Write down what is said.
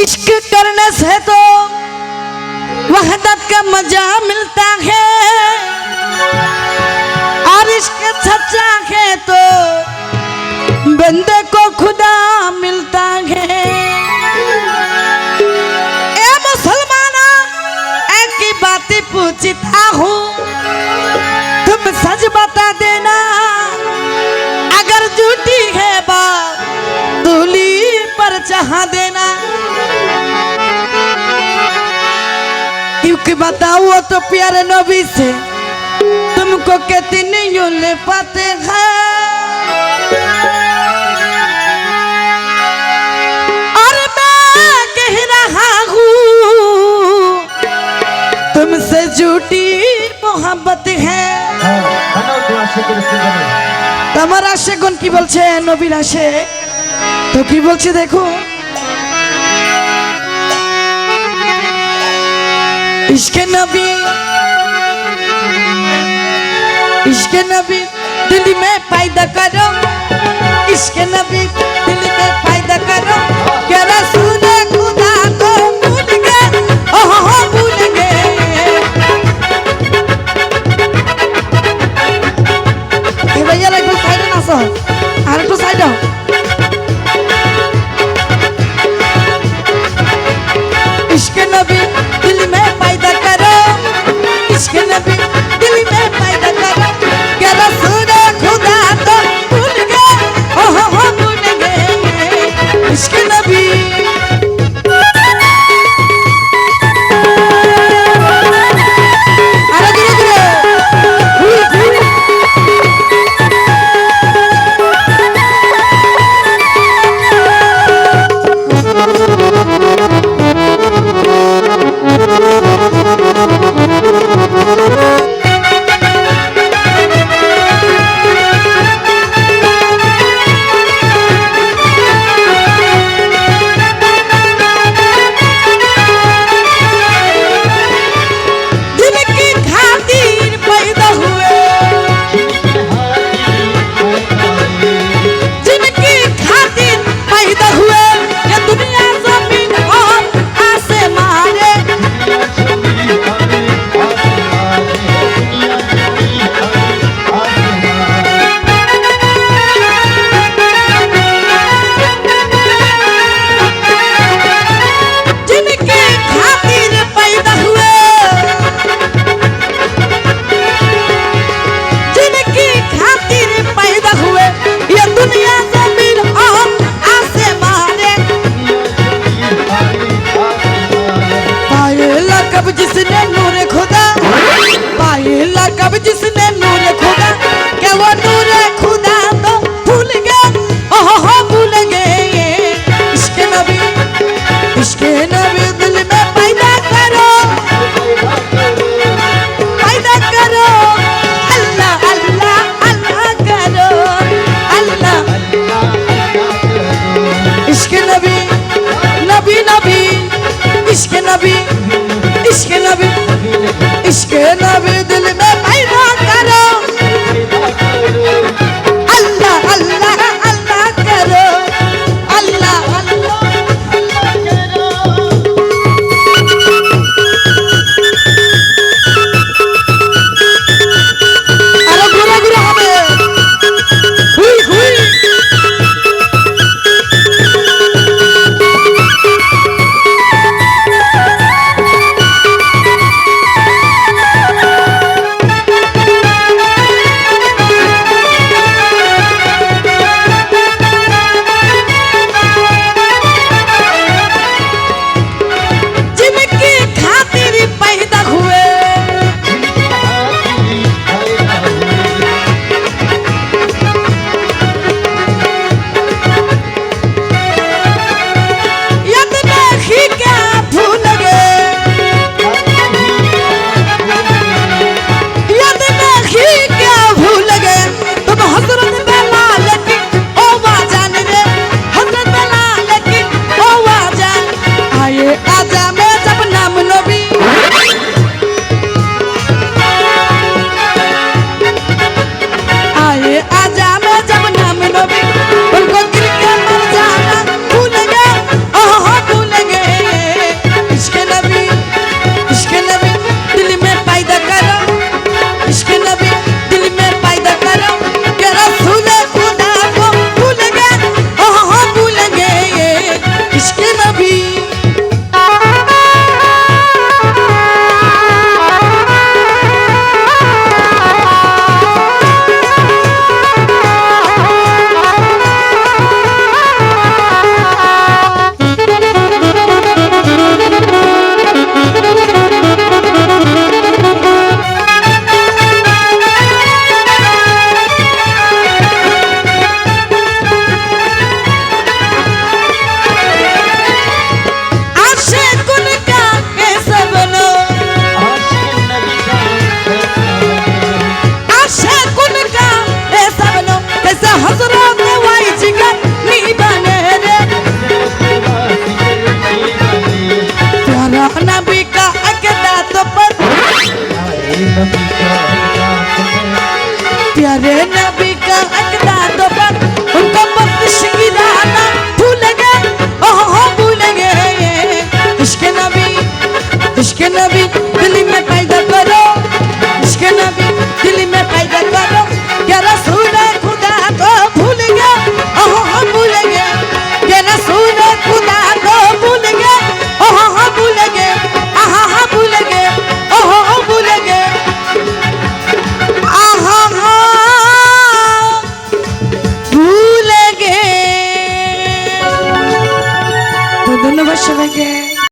इश्क करने से तो वहदत का मज़ा मिलता है। और इश्क सच्चा है तो बंदे को खुदा मिलता है। ए मुसलमाना एक बात पूछता हूँ। क्योंकि बताओ तो प्यारे नबी से तुमको कितनी यूं पाते हैं और मैं कह रहा हूँ तुमसे झूठी मोहब्बत है হ্যাঁ বানাও তো আশিকের সিজনে তোমার আশে গুণ কি বলছে নবীর আশে তো কি বলছে দেখো ইশকে নবী। ইশকে নবী, দিল্লি মে পায়দা করো। ইশকে নবী, দিল্লি মে পায়দা করো। কে রাসূল খুদা কো ভুল গে? ওহ, হো, ভুল গে। এ ভাইয়া লাগবে সাইডে নাচো। আর একটু সাইডে। प्यारे नबी का अकदा तो पर उनका वक्त शिकराना भूलेंगे। ओह, भूलेंगे इश्क नबी इश्क नबी, दिल में पैदा करो। इश्क नबी